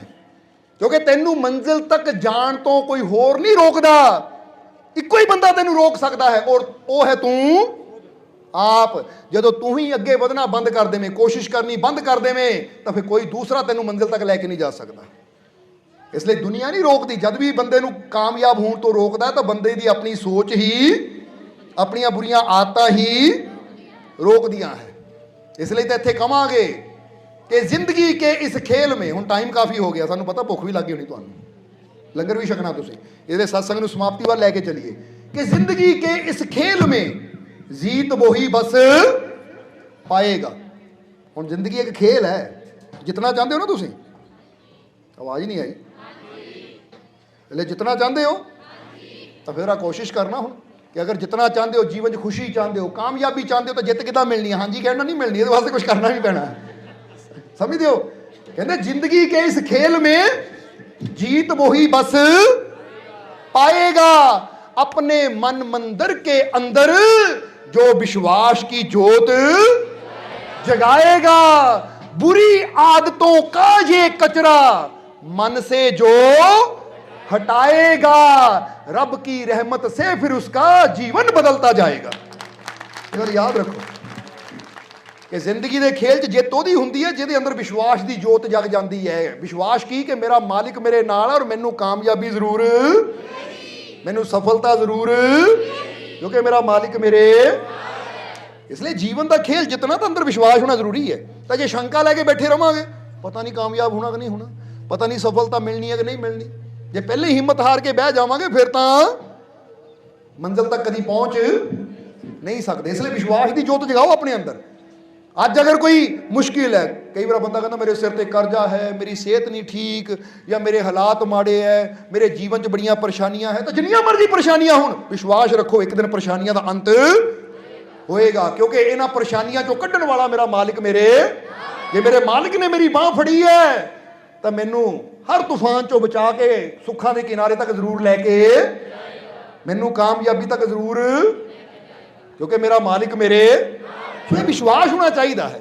A: ਕਿਉਂਕਿ ਤੈਨੂੰ ਮੰਜ਼ਿਲ ਤੱਕ ਜਾਣ ਤੋਂ ਕੋਈ ਹੋਰ ਨਹੀਂ ਰੋਕਦਾ। ਇੱਕੋ ਹੀ ਬੰਦਾ ਤੈਨੂੰ ਰੋਕ ਸਕਦਾ ਹੈ, ਔਰ ਉਹ ਹੈ ਤੂੰ ਆਪ। ਜਦੋਂ ਤੂੰ ਹੀ ਅੱਗੇ ਵਧਣਾ ਬੰਦ ਕਰ ਦੇਵੇਂ, ਕੋਸ਼ਿਸ਼ ਕਰਨੀ ਬੰਦ ਕਰ ਦੇਵੇਂ, ਤਾਂ ਫਿਰ ਕੋਈ ਦੂਸਰਾ ਤੈਨੂੰ ਮੰਜ਼ਿਲ ਤੱਕ ਲੈ ਕੇ ਨਹੀਂ ਜਾ ਸਕਦਾ। ਇਸ ਲਈ ਦੁਨੀਆ ਨਹੀਂ ਰੋਕਦੀ। ਜਦ ਵੀ ਬੰਦੇ ਨੂੰ ਕਾਮਯਾਬ ਹੋਣ ਤੋਂ ਰੋਕਦਾ ਤਾਂ ਬੰਦੇ ਦੀ ਆਪਣੀ ਸੋਚ ਹੀ, ਆਪਣੀਆਂ ਬੁਰੀਆਂ ਆਦਤਾਂ ਹੀ ਰੋਕਦੀਆਂ ਹੈ। ਇਸ ਲਈ ਤਾਂ ਇੱਥੇ ਕਵਾਂਗੇ ਕਿ ਜ਼ਿੰਦਗੀ ਕੇ ਇਸ ਖੇਲ ਮੇ, ਹੁਣ ਟਾਈਮ ਕਾਫੀ ਹੋ ਗਿਆ, ਸਾਨੂੰ ਪਤਾ ਭੁੱਖ ਵੀ ਲੱਗੀ ਹੋਣੀ ਤੁਹਾਨੂੰ। ਲੰਗਰ ਵੀ ਛਕਣਾ ਤੁਸੀਂ। ਇਹਦੇ ਸਤਸੰਗ ਨੂੰ ਸਮਾਪਤੀ ਵੱਲ ਲੈ ਕੇ ਚਲੀਏ। ਕਿ ਜ਼ਿੰਦਗੀ ਕੇ ਇਸ ਖੇਲ ਮੇ ਜੀਤ ਵਹੀ ਬਸ ਪਾਏਗਾ। ਹੁਣ ਜ਼ਿੰਦਗੀ ਇੱਕ ਖੇਲ ਹੈ। ਜਿੱਤਣਾ ਚਾਹੁੰਦੇ ਹੋ ਨਾ ਤੁਸੀਂ। ਆਵਾਜ਼ ਨਹੀਂ ਆਈ। ਪਹਿਲੇ ਜਿੱਤਣਾ ਚਾਹੁੰਦੇ ਹੋ, ਤਾਂ ਫਿਰ ਆ ਕੋਸ਼ਿਸ਼ ਕਰਨਾ ਹੁਣ ਕਿ ਅਗਰ ਜਿੱਤਣਾ ਚਾਹੁੰਦੇ ਹੋ ਜੀਵਨ 'ਚ ਖੁਸ਼ੀ ਚਾਹੁੰਦੇ ਹੋ, ਕਾਮਯਾਬੀ ਚਾਹੁੰਦੇ ਹੋ ਤਾਂ ਜਿੱਤ ਕਿਦਾਂ ਮਿਲਣੀ ਹੈ ਹਾਂਜੀ ਕਹਿਣਾ ਨਹੀਂ ਮਿਲਣੀ, ਇਹਦੇ ਵਾਸਤੇ ਕੁਝ ਕਰਨਾ ਵੀ ਪੈਣਾ। ਸਮਝਦੇ ਹੋ? ਕਹਿੰਦੇ ਜ਼ਿੰਦਗੀ ਕੇ ਇਸ ਖੇਲ ਮੇ जीत वही बस पाएगा अपने मन मंदिर के अंदर ਜੋ विश्वास की जोत जगाएगा बुरी आदतों का ये कचरा मन से जो हटाएगा रब की रहमत से फिर उसका जीवन बदलता जाएगा ਯਾਰ ਯਾਦ ਰੱਖੋ ਕਿ ਜ਼ਿੰਦਗੀ ਦੇ ਖੇਲ 'ਚ ਜਿੱਤ ਉਹਦੀ ਹੁੰਦੀ ਹੈ ਜਿਹਦੇ ਅੰਦਰ ਵਿਸ਼ਵਾਸ ਦੀ ਜੋਤ ਜਗ ਜਾਂਦੀ ਹੈ ਵਿਸ਼ਵਾਸ ਕੀ ਕਿ ਮੇਰਾ ਮਾਲਿਕ ਮੇਰੇ ਨਾਲ ਹੈ ਔਰ ਮੈਨੂੰ ਕਾਮਯਾਬੀ ਜ਼ਰੂਰ ਮੈਨੂੰ ਸਫਲਤਾ ਜ਼ਰੂਰ ਕਿਉਂਕਿ ਮੇਰਾ ਮਾਲਿਕ ਮੇਰੇ ਇਸ ਲਈ ਜੀਵਨ ਦਾ ਖੇਲ ਜਿੱਤਣਾ ਤਾਂ ਅੰਦਰ ਵਿਸ਼ਵਾਸ ਹੋਣਾ ਜ਼ਰੂਰੀ ਹੈ ਤਾਂ ਜੇ ਸ਼ੰਕਾ ਲੈ ਕੇ ਬੈਠੇ ਰਵਾਂਗੇ ਪਤਾ ਨਹੀਂ ਕਾਮਯਾਬ ਹੋਣਾ ਕਿ ਨਹੀਂ ਹੋਣਾ ਪਤਾ ਨਹੀਂ ਸਫਲਤਾ ਮਿਲਣੀ ਹੈ ਕਿ ਨਹੀਂ ਮਿਲਣੀ ਜੇ ਪਹਿਲੇ ਹਿੰਮਤ ਹਾਰ ਕੇ ਬਹਿ ਜਾਵਾਂਗੇ, ਫਿਰ ਤਾਂ ਮੰਜ਼ਿਲ ਤੱਕ ਕਦੀ ਪਹੁੰਚ ਨਹੀਂ ਸਕਦੇ। ਇਸ ਲਈ ਵਿਸ਼ਵਾਸ ਦੀ ਜੋਤ ਜਗਾਓ ਆਪਣੇ ਅੰਦਰ। ਅੱਜ ਅਗਰ ਕੋਈ ਮੁਸ਼ਕਿਲ ਹੈ, ਕਈ ਵਾਰ ਬੰਦਾ ਕਹਿੰਦਾ, ਮੇਰੇ ਸਿਰ ਤੇ ਕਰਜ਼ਾ ਹੈ, ਮੇਰੀ ਸਿਹਤ ਨਹੀਂ ਠੀਕ ਜਾਂ ਮੇਰੇ ਹਾਲਾਤ ਮਾੜੇ ਹੈ ਮੇਰੇ ਜੀਵਨ 'ਚ ਬੜੀਆਂ ਪਰੇਸ਼ਾਨੀਆਂ ਹੈ, ਤਾਂ ਜਿੰਨੀਆਂ ਮਰਜ਼ੀ ਪਰੇਸ਼ਾਨੀਆਂ ਹੋਣ, ਵਿਸ਼ਵਾਸ ਰੱਖੋ, ਇੱਕ ਦਿਨ ਪਰੇਸ਼ਾਨੀਆਂ ਦਾ ਅੰਤ ਹੋਏਗਾ। ਕਿਉਂਕਿ ਇਹਨਾਂ ਪਰੇਸ਼ਾਨੀਆਂ ਚੋਂ ਕੱਢਣ ਵਾਲਾ ਮੇਰਾ ਮਾਲਕ ਮੇਰੇ, ਜੇ ਮੇਰੇ ਮਾਲਿਕ ਨੇ ਮੇਰੀ ਬਾਹ ਫੜੀ ਹੈ ਤਾਂ ਮੈਨੂੰ ਹਰ ਤੂਫਾਨ ਚੋਂ ਬਚਾ ਕੇ ਸੁੱਖਾਂ ਦੇ ਕਿਨਾਰੇ ਤੱਕ ਜ਼ਰੂਰ ਲੈ ਕੇ ਮੈਨੂੰ ਕਾਮਯਾਬੀ ਤੱਕ ਜ਼ਰੂਰ ਕਿਉਂਕਿ ਮੇਰਾ ਮਾਲਿਕ ਮੇਰੇ ਸੋ ਇਹ ਵਿਸ਼ਵਾਸ ਹੋਣਾ ਚਾਹੀਦਾ ਹੈ।